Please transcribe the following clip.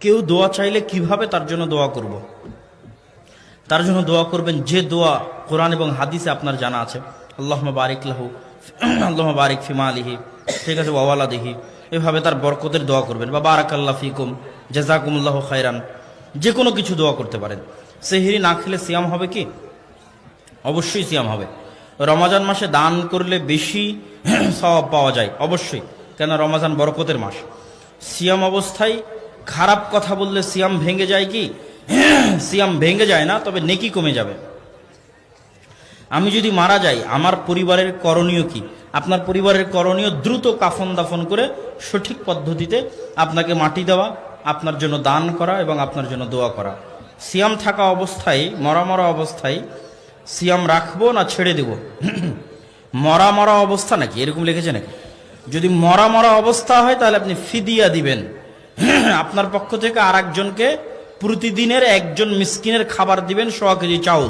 কেউ দোয়া চাইলে কীভাবে তার জন্য দোয়া করব। তার জন্য দোয়া করবেন যে দোয়া কোরআন এবং হাদিসে আপনার জানা আছে। আল্লাহ বারিক লাহু আল্লাহ বারিক ফিমা আলিহি ঠিক আছে ওয়াওয়ালা দিহি এভাবে তার বরকতের দোয়া করবেন। বা বারাক আল্লাহ ফিকুম, জেজাকুমুল্লাহ খাইরান যে কোনো কিছু দোয়া করতে পারেন। সেহিরি না খেলে সিয়াম হবে কি? অবশ্যই সিয়াম হবে। রমাজান মাসে দান করলে বেশি সওয়াব পাওয়া যায়। অবশ্যই। কেন রমাজান বরকতের মাস। সিয়াম অবস্থায় খারাপ কথা বললে সিয়াম ভেঙে যায় কি? সিয়াম ভেঙে যায় না, তবে নেকি কমে যাবে। আমি যদি মারা যাই, আমার পরিবারের করণীয় কি? আপনার পরিবারের করণীয় দ্রুত কাফন দাফন করে সঠিক পদ্ধতিতে আপনাকে মাটি দেওয়া, আপনার জন্য দান করা এবং আপনার জন্য দোয়া করা। সিয়াম থাকা অবস্থায়, মরা মরা অবস্থায় সিয়াম রাখব না ছেড়ে দেব? মরা মরা অবস্থা নাকি? এরকম লিখেছে নাকি? যদি মরা মরা অবস্থা হয়, তাহলে আপনি ফিদিয়া দিবেন। আপনার পক্ষ থেকে আর একজনকে প্রতিদিনের একজন মিসকিনের খাবার দিবেন সোয়া কেজি চাউল।